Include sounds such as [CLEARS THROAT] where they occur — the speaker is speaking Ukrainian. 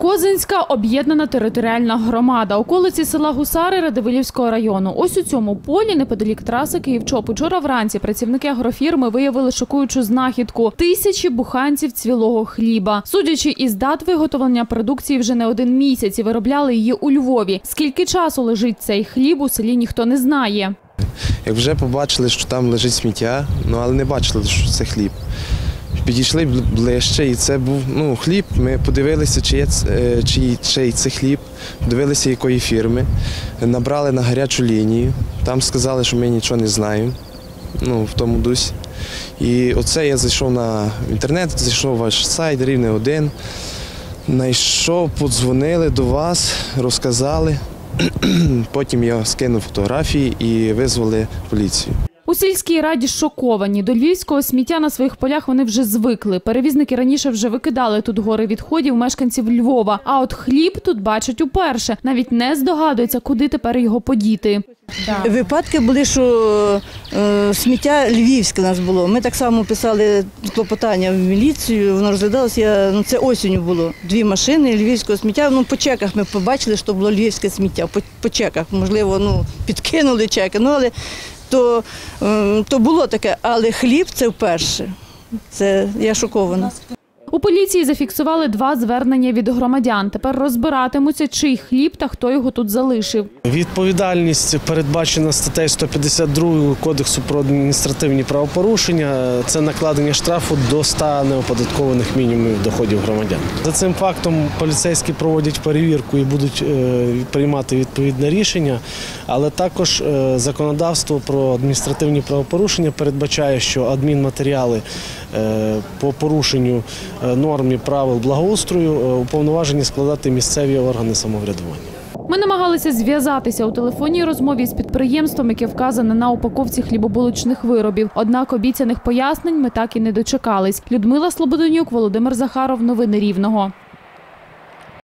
Козинська об'єднана територіальна громада. Околиці села Гусари Радивилівського району. Ось у цьому полі, неподалік траси Київчоп. Учора вранці працівники агрофірми виявили шокуючу знахідку тисячі буханців цвілого хліба. Судячи із дат виготовлення продукції, вже не один місяць і виробляли її у Львові. Скільки часу лежить цей хліб у селі, ніхто не знає. Як вже побачили, що там лежить сміття, ну але не бачили, що це хліб. Підійшли ближче, і це був ну, хліб. Ми подивилися, чи є е, чий, чий це хліб, подивилися, якої фірми. Набрали на гарячу лінію. Там сказали, що ми нічого не знаємо. Ну, в тому дусі. І оце я зайшов на інтернет, зайшов ваш сайт, рівне один. Знайшов, подзвонили до вас, розказали. [CLEARS THROAT] Потім я скинув фотографії і визвали поліцію. У сільській раді шоковані. До львівського сміття на своїх полях вони вже звикли. Перевізники раніше вже викидали тут гори відходів мешканців Львова. А от хліб тут бачать уперше. Навіть не здогадуються, куди тепер його подіти. Випадки були, що е, сміття львівське у нас було. Ми так само писали клопотання в міліцію, воно розглядалося, я, ну, це осінню було. Дві машини львівського сміття. Ну, по чеках ми побачили, що було львівське сміття. По, по чеках, можливо, ну, підкинули чеки. Ну, але то, то було таке, але хліб це вперше. Це я шокована. У поліції зафіксували два звернення від громадян. Тепер розбиратимуться, чий хліб та хто його тут залишив. Відповідальність передбачена статтею 152 Кодексу про адміністративні правопорушення. Це накладення штрафу до 100 неоподаткованих мінімумів доходів громадян. За цим фактом поліцейські проводять перевірку і будуть е, приймати відповідне рішення. Але також е, законодавство про адміністративні правопорушення передбачає, що адмінматеріали по порушенню е, норм і правил благоустрою е, уповноважені складати місцеві органи самоврядування. Ми намагалися зв'язатися у телефонній розмові з підприємством, яке вказане на упаковці хлібобулочних виробів. Однак обіцяних пояснень ми так і не дочекались. Людмила Слободонюк, Володимир Захаров. Новини Рівного.